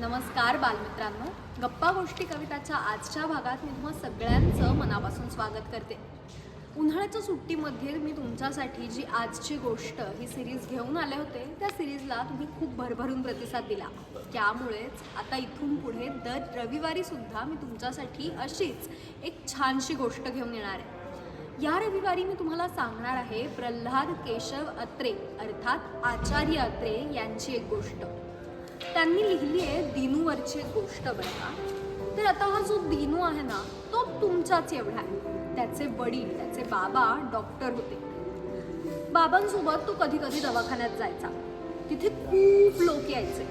नमस्कार बालमित्रांनो. गप्पा गोष्टी कविताच्या आजच्या भागात मी तुम्हा सगळ्यांचं मनापासून स्वागत करते. उन्हाळ्याच्या सुट्टीमध्ये मी तुमच्यासाठी जी आजची गोष्ट ही सिरीज घेऊन आले होते त्या सिरीजला तुम्ही खूप भरभरून प्रतिसाद दिला. त्यामुळेच आता इथून पुढे दर रविवारी सुद्धा मी तुमच्यासाठी अशीच एक छानशी गोष्ट घेऊन येणार आहे. या रविवारी मी तुम्हाला सांगणार आहे प्रल्हाद केशव अत्रे अर्थात आचार्य अत्रे यांची एक गोष्ट. त्यांनी लिहिली आहे दिनूवरची गोष्ट बरं का तर आता हा जो दिनू आहे ना तो तुमचाच एवढा आहे. त्याचे वडील त्याचे बाबा डॉक्टर होते. बाबांसोबत तो कधी कधी दवाखान्यात जायचा. तिथे खूप लोक यायचे.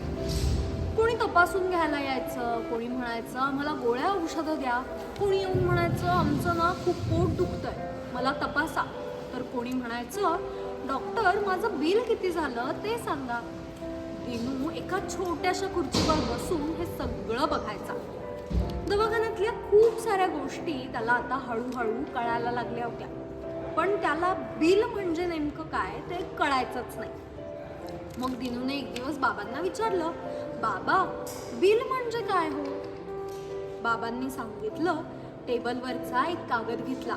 कोणी तपासून घ्यायला यायचं कोणी म्हणायचं आम्हाला गोळ्या औषधं द्या. कोणी येऊन म्हणायचं आमचं ना खूप पोट दुखतंय. मला तपासा. तर कोणी म्हणायचं डॉक्टर माझं बिल किती झालं ते सांगा. विनू एका छोट्याशा खुर्चीवर बसून हे सगळं बघायचा. दवाखान्यातल्या खूप साऱ्या गोष्टी त्याला आता हळूहळू कळायला लागल्या होत्या. पण त्याला बिल म्हणजे नेमकं काय ते कळायचंच नाही. मग दिनूने एक दिवस बाबांना विचारलं बाबा बिल म्हणजे काय हो? बाबांनी सांगितलं टेबलवरचा एक कागद घेतला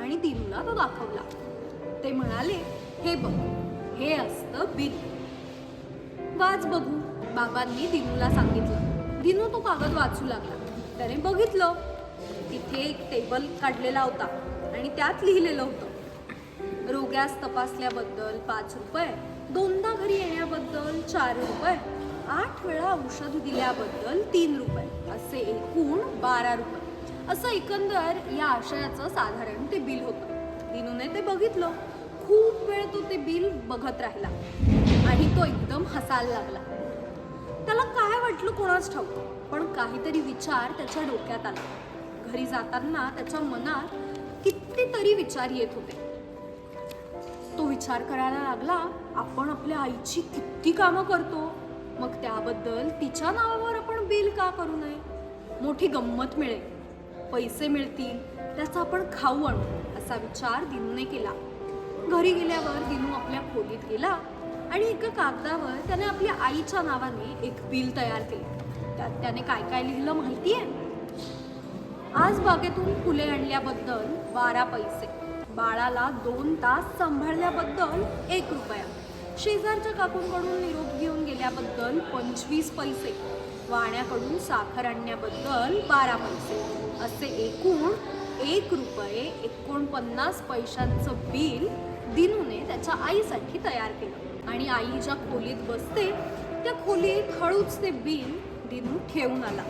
आणि दिनूला तो दाखवला. ते म्हणाले हे बघ हे असतं बिल. वाच बघू. बाबांनी दिनूला सांगितलं. दिनू तो कागद वाचू लागला. त्याने बघितलं. तिथे एक टेबल काढलेला होता आणि त्यात लिहिलेलं होतं. रोग्यास तपासल्याबद्दल पाच रुपये दोनदा घरी येण्याबद्दल चार रुपये आठ वेळा औषध दिल्याबद्दल तीन रुपये असे एकूण बारा रुपये. असं एकंदर या आशयाचं साधारण ते बिल होतं. दिनूने ते बघितलं. खूप वेळ तो ते बिल बघत राहिला. आणि तो एकदम हसायला लागला. त्याला काय वाटलं कोणाच ठाऊक? पण काहीतरी विचार त्याच्या डोक्यात आला. घरी जाताना त्याच्या मनात कितीतरी विचार येत होते. तो विचार करायला लागला आपण आपल्या आईची किती कामं करतो? मग त्याबद्दल तिच्या नावावर आपण बिल का करू नये? मोठी गंमत मिळेल. पैसे मिळतील त्याचा आपण खाऊ आणू असा विचार दिनूने केला. घरी गेल्यावर दिनू आपल्या खोलीत गेला. आणि एका कागदावर त्याने आपल्या आईच्या नावाने एक बिल तयार केले. त्यात त्याने काय काय लिहिलं माहिती आहे आज बागेतून फुले आणल्याबद्दल बारा पैसे. बाळाला दोन तास सांभाळल्याबद्दल एक रुपया. शेजारच्या काकूंकडून निरोप घेऊन गेल्याबद्दल पंचवीस पैसे. वाण्याकडून साखर आणण्याबद्दल बारा पैसे. असे एकूण एक रुपये एकोणपन्नास पैशांचं बिल दिनूने त्याच्या आईसाठी तयार केलं. आणि आई ज्या खोलीत बसते त्या खोलीत हळूच ते बिल दिनू ठेवून आला.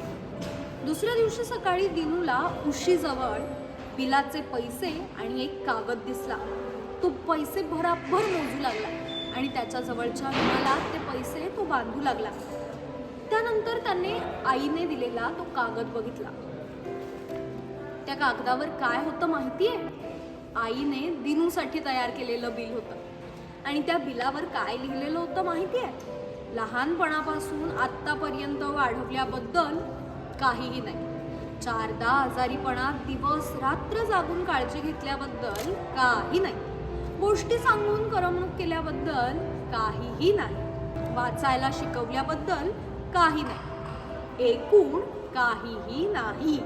दुसऱ्या दिवशी सकाळी दिनूला उशीजवळ बिलाचे पैसे आणि एक कागद दिसला. तो पैसे भराभर मोजू लागला आणि त्याच्याजवळच्या रुमाला ते पैसे तो बांधू लागला. त्यानंतर त्याने आईने दिलेला तो कागद बघितला. त्या कागदावर काय होतं माहितीये? आईने दिनूसाठी तयार केलेलं बिल होतं. आणि त्या बिलावर काय लिहिलेलं होतं माहिती आहे लहानपणापासून आत्तापर्यंत वाढवल्याबद्दल काहीही नाही. चारदा आजारीपणात दिवस रात्र जागून काळजी घेतल्याबद्दल काही नाही. गोष्टी सांगून करमणूक केल्याबद्दल काहीही नाही. वाचायला शिकवल्याबद्दल काही नाही. एकूण काहीही नाही.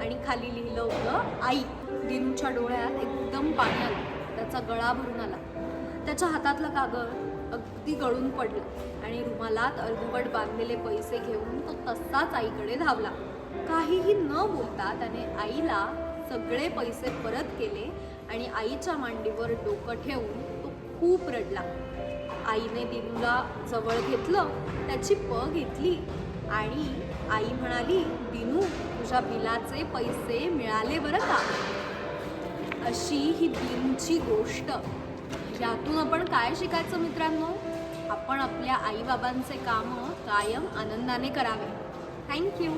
आणि खाली लिहिलं होतं आई. दिनूच्या डोळ्यात एकदम पाणी आलं. त्याचा गळा भरून आला. त्याच्या हातातलं कागद अगदी गळून पडलं आणि रुमालात अर्धवट बांधलेले पैसे घेऊन तो तसाच आईकडे धावला. काहीही न बोलता त्याने आईला सगळे पैसे परत केले आणि आईच्या मांडीवर डोकं ठेवून तो खूप रडला. आईने दिनूला जवळ घेतलं त्याची प घेतली आणि आई म्हणाली दिनू तुझ्या बिलाचे पैसे मिळाले बरं का? अशी ही दिनची गोष्ट. त्यातून आपण काय शिकायचं मित्रांनो? आपण आपल्या आईबाबांचे कामं कायम आनंदाने करावे. थँक्यू